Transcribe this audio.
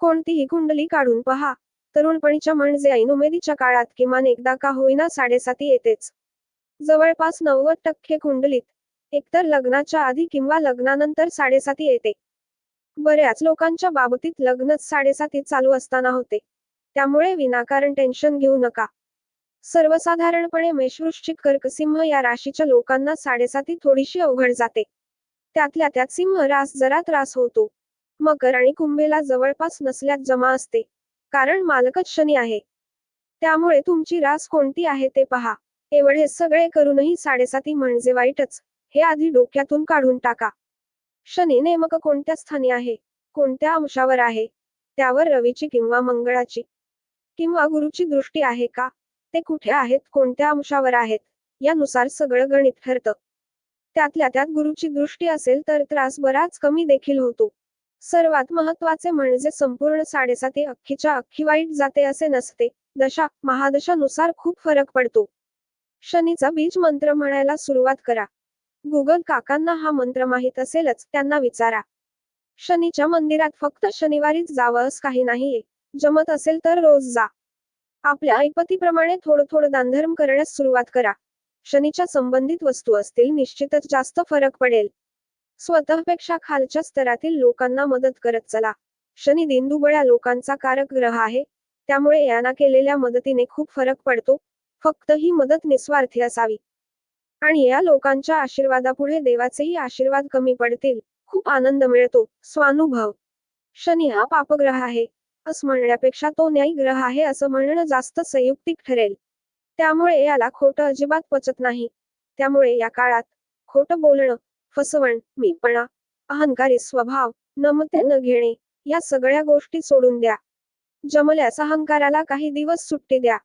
कोणतीही कुंडली काढून पहा. तरुणपणीच्या म्हणजे ऐन उमेदीच्या काळात किमान एकदा का होईना साडेसाती येतेच. जवळपास नव्वद टक्के कुंडलीत एकतर लग्नाच्या आधी किंवा लग्नानंतर साडेसाती येते. बऱ्याच लोकांच्या बाबतीत लग्नच साडेसाती चालू असताना होते. त्यामुळे विनाकारण टेन्शन घेऊ नका. सर्वसाधारणपणे मेषवृश्चिक कर्कसिंह या राशीच्या लोकांना साडेसाती थोडीशी अवघड जाते. त्यातल्या त्यात सिंह रास जरा त्रास होतो. मकर आणि कुंभेला जवळपास नसल्यात जमा असते. कारण मालकच शनी आहे. त्यामुळे तुमची रास कोणती आहे ते पहा. एवढे सगळे करूनही साडेसाती म्हणजे वाईटच. हे आधी डोक्यातून काढून टाका. शनी नेमकं कोणत्या स्थानी आहे? कोणत्या अंशावर आहे? त्यावर रवीची किंवा मंगळाची किंवा गुरुची दृष्टी आहे का? ते कुठे आहेत? कोणत्या अंशावर आहेत? यानुसार सगळं गणित ठरतं. त्यातल्या त्यात गुरुची दृष्टी असेल तर त्रास बराच कमी देखील होतो. सर्वात महत्त्वाचे म्हणजे संपूर्ण साडेसाती अख्खीच्या अख्खी वाईट जाते असे नसते. दशा महादशानुसार खूप फरक पडतो. शनीचा बीज मंत्र म्हणायला सुरुवात करा. गुगल काकांना हा मंत्र माहीत असेलच त्यांना विचारा. शनीच्या मंदिरात फक्त शनिवारीच जावंच काही नाहीये. जमत असेल तर रोज जा. आपल्या ऐपतीप्रमाणे थोडं थोडं दानधर्म करण्यास सुरुवात करा. शनीच्या संबंधित वस्तू असतील निश्चितच जास्त फरक पडेल. स्वतःपेक्षा खालच्या स्तरातील लोकांना मदत करत चला. शनी दिनदुबळ्या लोकांचा कारक ग्रह आहे. त्यामुळे यांना केलेल्या मदतीने खूप फरक पडतो. फक्त ही मदत निस्वार्थी असावी. आणि या लोकांच्या आशीर्वादापुढे देवाचेही आशीर्वाद कमी पडतील. खूप आनंद मिळतो. स्वानुभव. शनी हा पापग्रह आहे. असं म्हणण्यापेक्षा तो न्यायी ग्रह आहे असं म्हणणं जास्त संयुक्तिक ठरेल. त्यामुळे याला खोटं अजिबात पचत नाही. त्यामुळे या काळात खोटं बोलणं फसवण मीपणा अहंकारी स्वभाव नमते न घेणे या सगळ्या गोष्टी सोडून द्या. जमल्यास अहंकाराला काही दिवस सुट्टी द्या.